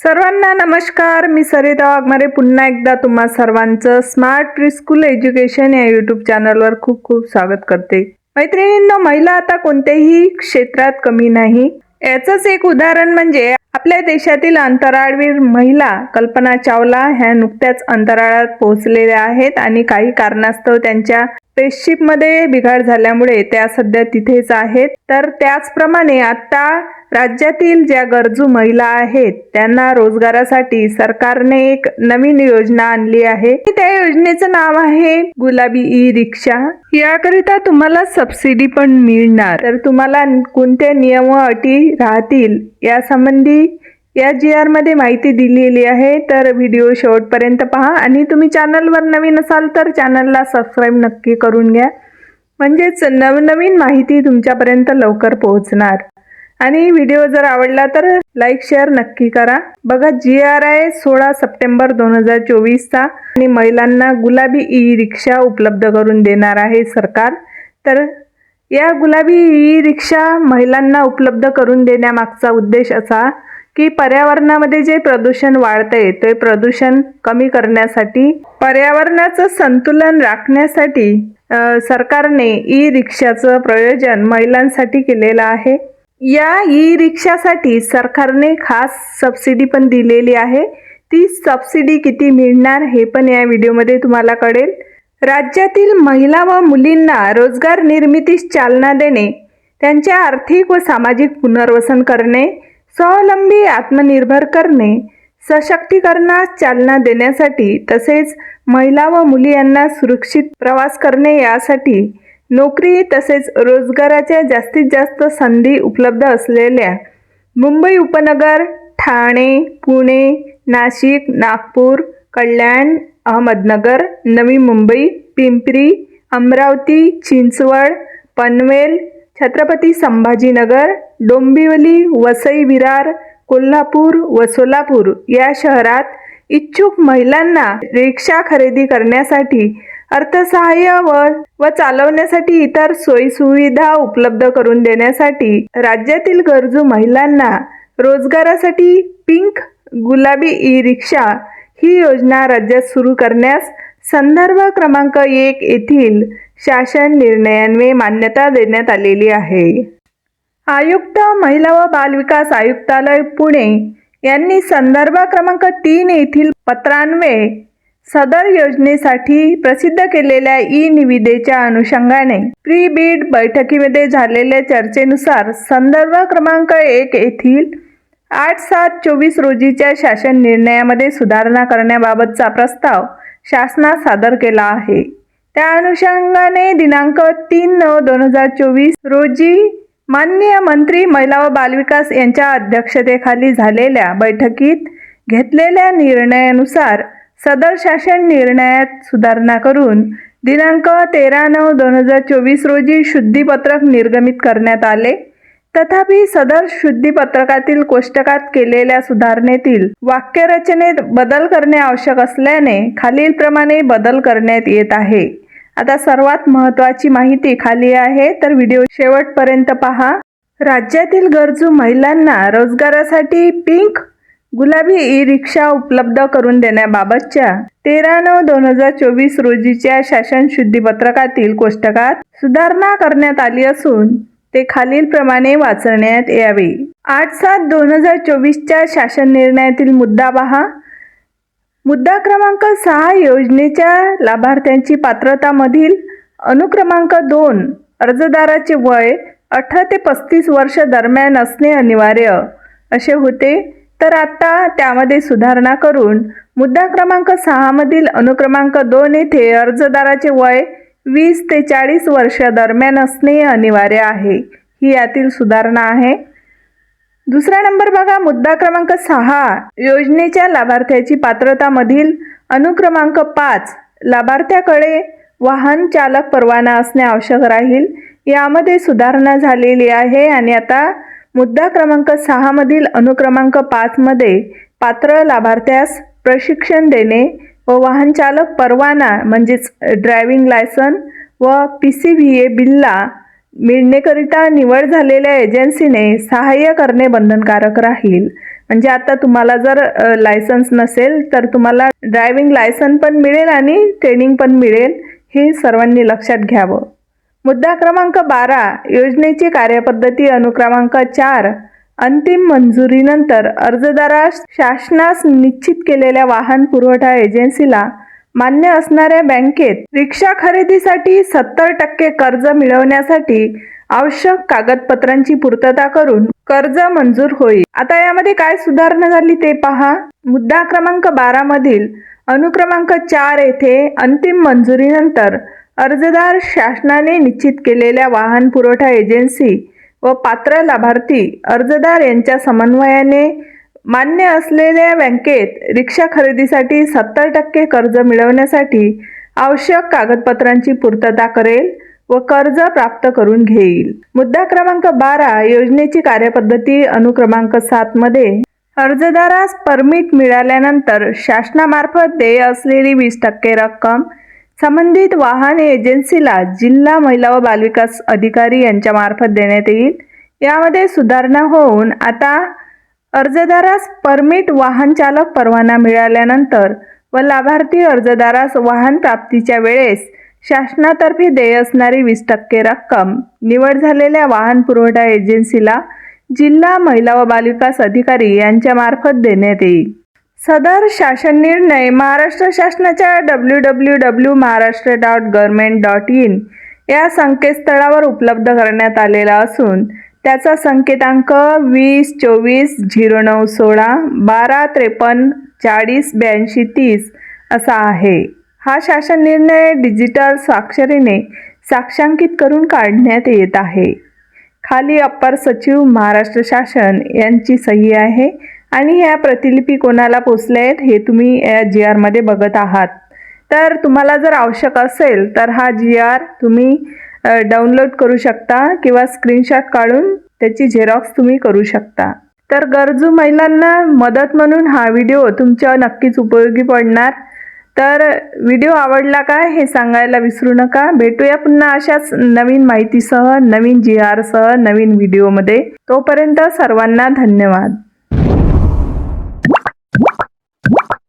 सर्वांना नमस्कार. मी सरिता वाघमारे. पुन्हा एकदा तुम्हा सर्वांचं स्मार्ट प्रिस्कूल एज्युकेशन या यूट्यूब चॅनलवर खूप खूप स्वागत करते. मैत्रिणींनो महिला आता कोणत्याही क्षेत्रात कमी नाही. याचंच एक उदाहरण म्हणजे आपल्या देशातील अंतराळवीर महिला कल्पना चावला ह्या नुकत्याच अंतराळात पोहोचलेल्या आहेत आणि काही कारणास्तव त्यांच्या स्पेसशिपमध्ये बिघाड झाल्यामुळे त्या सध्या तिथेच आहेत. तर त्याचप्रमाणे आता राज्यातील ज्या गरजू महिला आहेत त्यांना रोजगारासाठी सरकारने एक नवीन योजना आणली आहे. त्या योजनेचं नाव आहे गुलाबी ई रिक्षा याकरिता तुम्हाला सबसिडी पण मिळणार. तर तुम्हाला कोणत्या नियम व अटी राहतील यासंबंधी या जी आरमध्ये माहिती दिलेली आहे. तर व्हिडिओ शेवटपर्यंत पहा. आणि तुम्ही चॅनलवर नवीन असाल तर चॅनलला सबस्क्राईब नक्की करून घ्या. म्हणजेच नवनवीन माहिती तुमच्यापर्यंत लवकर पोहोचणार. आणि व्हिडिओ जर आवडला तर लाईक शेअर नक्की करा. बघा जी आर आय सोळा सप्टेंबर दोन हजार चोवीसचा आणि महिलांना गुलाबी ई रिक्षा उपलब्ध करून देणार आहे सरकार. तर या गुलाबी ई रिक्षा महिलांना उपलब्ध करून देण्यामागचा उद्देश असा की पर्यावरणामध्ये जे प्रदूषण वाढतंय ते प्रदूषण कमी करण्यासाठी पर्यावरणाचं संतुलन राखण्यासाठी सरकारने ई रिक्षाचं प्रयोजन महिलांसाठी केलेलं आहे. या ई रिक्षासाठी सरकारने खास सबसिडी पण दिलेली आहे. ती सबसिडी किती मिळणार हे पण या व्हिडिओमध्ये तुम्हाला कळेल. राज्यातील महिला व मुलींना रोजगार निर्मितीस चालना देणे त्यांचे आर्थिक व सामाजिक पुनर्वसन करणे स्वावलंबी आत्मनिर्भर करणे सशक्तीकरणास चालना देण्यासाठी तसेच महिला व मुली यांना सुरक्षित प्रवास करणे यासाठी नोकरी तसेच रोजगाराच्या जास्तीत जास्त संधी उपलब्ध असलेल्या मुंबई उपनगर ठाणे पुणे नाशिक नागपूर कल्याण अहमदनगर नवी मुंबई पिंपरी अमरावती चिंचवड पनवेल छत्रपती संभाजीनगर डोंबिवली वसई विरार कोल्हापूर व सोलापूर या शहरात इच्छुक महिलांना रिक्षा खरेदी करण्यासाठी अर्थसहाय्य व व चालवण्यासाठी इतर सोयीसुविधा उपलब्ध करून देण्यासाठी राज्यातील गरजू महिलांना रोजगारासाठी पिंक गुलाबी ई रिक्षा ही योजना राज्यात सुरू करण्यास संदर्भ क्रमांक एक येथील शासन निर्णयान्वये मान्यता देण्यात आलेली आहे. आयुक्त महिला व बालविकास आयुक्तालय पुणे यांनी संदर्भ क्रमांक तीन येथील पत्रान्वये सदर योजनेसाठी प्रसिद्ध केलेल्या ई निविदेच्या अनुषंगाने प्री बीड बैठकीमध्ये झालेल्या चर्चेनुसार संदर्भ क्रमांक एक येथील आठ सात चोवीस रोजीच्या शासन निर्णयामध्ये सुधारणा करण्याबाबतचा प्रस्ताव शासनात सादर केला आहे. त्या अनुषंगाने दिनांक तीन नऊ दोन हजार चोवीस रोजी माननीय मंत्री महिला व बालविकास यांच्या अध्यक्षतेखाली झालेल्या बैठकीत घेतलेल्या निर्णयानुसार सदर शासन निर्णयात सुधारणा करून दिनांक तेरा नऊ दोन हजार चोवीस रोजी शुद्धीपत्रक निर्गमित करण्यात आले. तथापि सदर शुद्धीपत्रकातील कोष्टकात केलेल्या सुधारणेतील वाक्यरचनेत बदल करणे आवश्यक असल्याने खालीलप्रमाणे बदल करण्यात येत आहे. आता सर्वात महत्त्वाची माहिती खाली आहे तर व्हिडिओ शेवटपर्यंत पहा. राज्यातील गरजू महिलांना रोजगारासाठी पिंक गुलाबी ई रिक्षा उपलब्ध करून देण्याबाबतच्या तेरा नऊ दोन हजार चोवीस रोजीच्या शासन शुद्धीपत्रकातील कोष्टकात सुधारणा करण्यात आली असून ते खालीलप्रमाणे वाचण्यात यावे. आठ सात दोन हजार चोवीसच्या शासन निर्णयातील मुद्दा पहा. मुद्दा क्रमांक सहा योजनेच्या लाभार्थ्यांची पात्रतामधील अनुक्रमांक दोन अर्जदाराचे वय अठरा ते पस्तीस वर्ष दरम्यान असणे अनिवार्य असे होते. तर आता त्यामध्ये सुधारणा करून मुद्दा क्रमांक सहामधील अनुक्रमांक दोन येथे अर्जदाराचे वय वीस ते चाळीस वर्ष दरम्यान असणे अनिवार्य आहे. ही यातील सुधारणा आहे. दुसरा नंबर बघा मुद्दा क्रमांक सहा योजनेच्या लाभार्थ्याची पात्रतामधील अनुक्रमांक पाच लाभार्थ्याकडे वाहन चालक परवाना असणे आवश्यक राहील. यामध्ये सुधारणा झालेली आहे आणि आता मुद्दा क्रमांक सहामधील अनुक्रमांक पाचमध्ये पात्र लाभार्थ्यास प्रशिक्षण देणे व वाहनचालक परवाना म्हणजेच ड्रायव्हिंग लायसन व पी सी व्ही ए बिल्ला मिळणेकरिता निवड झालेल्या एजन्सीने सहाय्य करणे बंधनकारक राहील. म्हणजे आता तुम्हाला जर लायसन्स नसेल तर तुम्हाला ड्रायव्हिंग लायसन पण मिळेल आणि ट्रेनिंग पण मिळेल हे सर्वांनी लक्षात घ्यावं. मुद्दा क्रमांक बारा योजनेची कार्यपद्धती अनुक्रमांक चार अंतिम मंजुरीनंतर अर्जदारास शासनास निश्चित केलेल्या वाहन पुरवठा एजन्सीला मान्य असणाऱ्या बँकेत रिक्षा खरेदीसाठी सत्तर टक्के कर्ज मिळवण्यासाठी आवश्यक कागदपत्रांची पूर्तता करून कर्ज मंजूर होईल. आता यामध्ये काय सुधारणा झाली ते पहा. मुद्दा क्रमांक बारा मधील अनुक्रमांक चार येथे अंतिम मंजुरीनंतर अर्जदार शासनाने निश्चित केलेल्या वाहन पुरवठा एजन्सी व पात्र लाभार्थी अर्जदार यांच्या समन्वयाने मान्य असलेल्या बँकेत रिक्षा खरेदीसाठी सत्तर टक्के कर्ज मिळवण्यासाठी आवश्यक कागदपत्रांची पूर्तता करेल व कर्ज प्राप्त करून घेईल. मुद्दा क्रमांक बारा योजनेची कार्यपद्धती अनुक्रमांक सात मध्ये अर्जदारास परमिट मिळाल्यानंतर शासनामार्फत देय असलेली वीस टक्के रक्कम संबंधित वाहन एजन्सीला जिल्हा महिला व बालविकास अधिकारी यांच्या मार्फत देण्यात येईल. यामध्ये सुधारणा होऊन आता अर्जदारास परमिट वाहन चालक परवाना मिळाल्यानंतर व लाभार्थी अर्जदारास वाहन प्राप्तीच्या वेळेस शासनातर्फे देय असणारी वीस टक्के रक्कम निवड झालेल्या वाहन पुरवठा एजन्सीला जिल्हा महिला व बालविकास अधिकारी यांच्या मार्फत देण्यात येईल. सदर शासन निर्णय महाराष्ट्र शासनाच्या W W W Maharashtra dot government dot in या संकेतस्थळावर उपलब्ध करण्यात आलेला असून त्याचा संकेतांक वीस चोवीस झिरो नऊ सोळा बारा त्रेपन्न चाळीस ब्याऐंशी तीस असा आहे. हा शासन निर्णय डिजिटल स्वाक्षरीने साक्षांकित करून काढण्यात येत आहे. खाली अप्पर सचिव महाराष्ट्र शासन यांची सही आहे. आणि ह्या प्रतिलिपी कोणाला पोचल्या आहेत हे तुम्ही या जी आरमध्ये बघत आहात. तर तुम्हाला जर आवश्यक असेल तर हा जी आर तुम्ही डाउनलोड करू शकता किंवा स्क्रीनशॉट काढून त्याची झेरॉक्स तुम्ही करू शकता. तर गरजू महिलांना मदत म्हणून हा व्हिडिओ तुमच्या नक्कीच उपयोगी पडणार. तर व्हिडिओ आवडला का हे सांगायला विसरू नका. भेटूया पुन्हा अशाच नवीन माहितीसह नवीन जी आरसह नवीन व्हिडिओमध्ये. तोपर्यंत सर्वांना धन्यवाद. you